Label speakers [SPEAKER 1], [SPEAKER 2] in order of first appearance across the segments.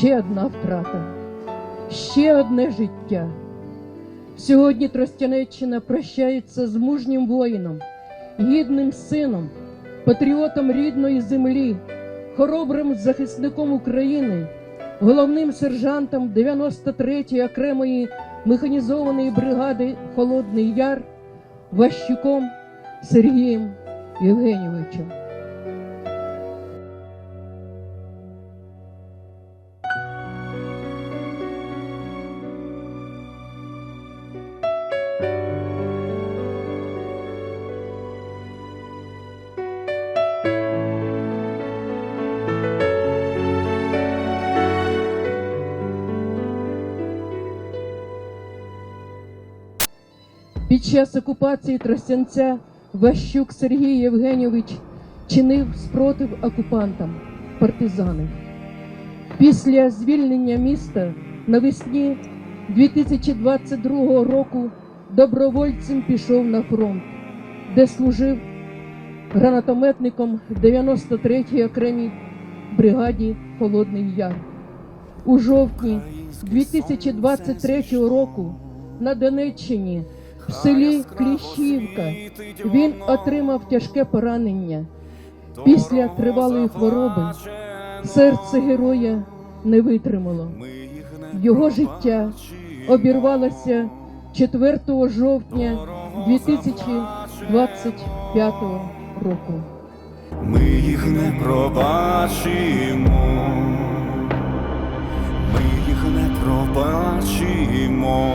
[SPEAKER 1] ще одна втрата, ще одне життя. Сьогодні Тростянеччина прощається з мужнім воїном, гідним сином, патріотом рідної землі, хоробрим захисником України, головним сержантом 93-ї окремої механізованої бригади Холодний Яр Ващуком Сергієм Євгенійовичем. Під час окупації Тростянця Ващук Сергій Євгенійович чинив спротив окупантам партизанів. Після звільнення міста навесні 2022 року добровольцем пішов на фронт, де служив гранатометником 93-й окремій бригаді Холодний Яр. У жовтні 2023 року на Донеччині в селі Кліщівка він отримав тяжке поранення. Після тривалої хвороби серце героя не витримало. Його життя обірвалося 4 жовтня 2025 року.
[SPEAKER 2] Ми їх не пробачимо, ми їх не пробачимо.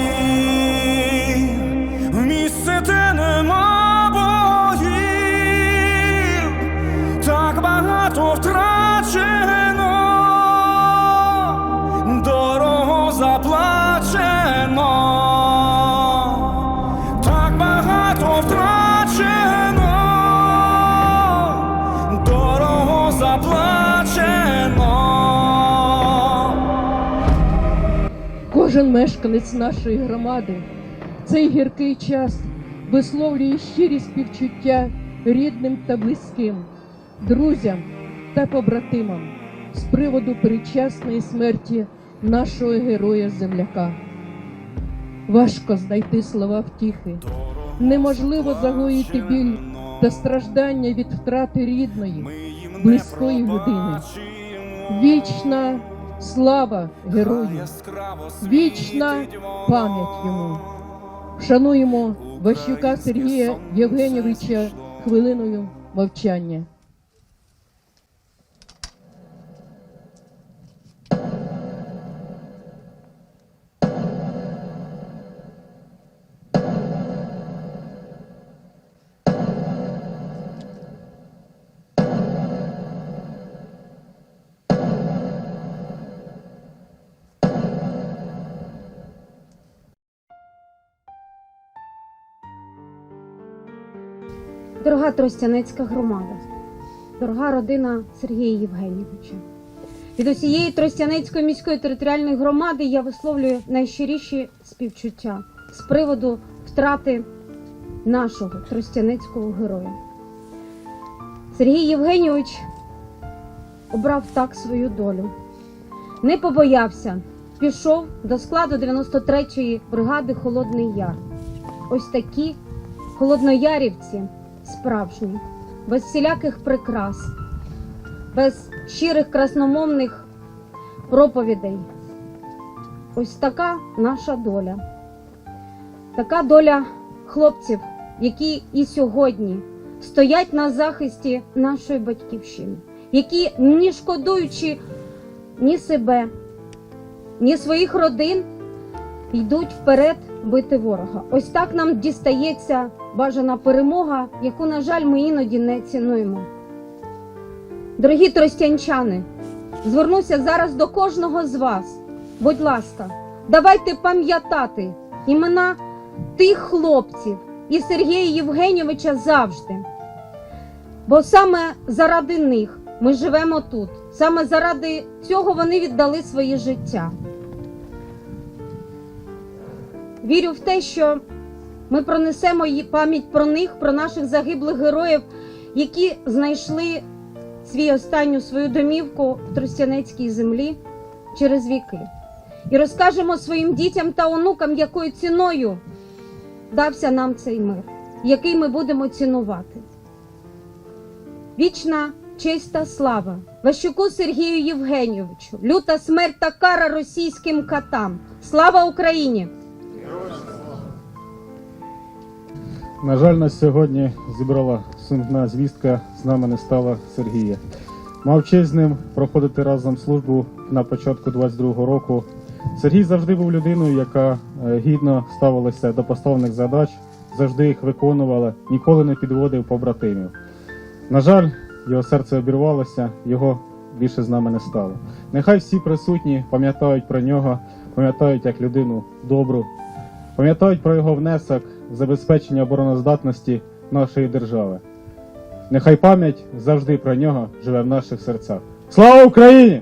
[SPEAKER 1] мешканець нашої громади цей гіркий час висловлює щирі співчуття рідним та близьким, друзям та побратимам з приводу передчасної смерті нашого героя земляка. Важко знайти слова втіхи, неможливо загоїти біль та страждання від втрати рідної, близької людини. Вічна слава герою! Вічна пам'ять йому. Шануємо Ващука Сергія Євгенійовича хвилиною мовчання.
[SPEAKER 3] Дорога Тростянецька громада, дорога родина Сергія Євгенійовича. Від усієї Тростянецької міської територіальної громади я висловлюю найщиріші співчуття з приводу втрати нашого тростянецького героя. Сергій Євгенійович обрав так свою долю. Не побоявся, пішов до складу 93-ї бригади Холодний Яр. Ось такі холодноярівці справжні, без всіляких прикрас, без щирих красномовних проповідей. Ось така наша доля. Така доля хлопців, які і сьогодні стоять на захисті нашої батьківщини, які, не шкодуючи ні себе, ні своїх родин, йдуть вперед бити ворога. Ось так нам дістається бажана перемога, яку, на жаль, ми іноді не цінуємо. Дорогі тростянчани, звернуся зараз до кожного з вас. Будь ласка, давайте пам'ятати імена тих хлопців і Сергія Євгенійовича завжди. Бо саме заради них ми живемо тут. Саме заради цього вони віддали своє життя. Вірю в те, що ми пронесемо пам'ять про них, про наших загиблих героїв, які знайшли свій останню свою домівку в Тростянецькій землі через віки. І розкажемо своїм дітям та онукам, якою ціною дався нам цей мир, який ми будемо цінувати. Вічна честь та слава Ващуку Сергію Євгенійовичу, люта смерть та кара російським катам. Слава Україні!
[SPEAKER 4] На жаль, нас сьогодні зібрала сумна звістка, з нами не стала Сергія. Мав честь з ним проходити разом службу на початку 22-го року. Сергій завжди був людиною, яка е, гідно ставилася до поставлених задач, завжди їх виконувала, ніколи не підводив побратимів. На жаль, його серце обірвалося, його більше з нами не стало. Нехай всі присутні пам'ятають про нього, пам'ятають як людину добру, пам'ятають про його внесок забезпечення обороноздатності нашої держави. Нехай пам'ять завжди про нього живе в наших серцях. Слава Україні!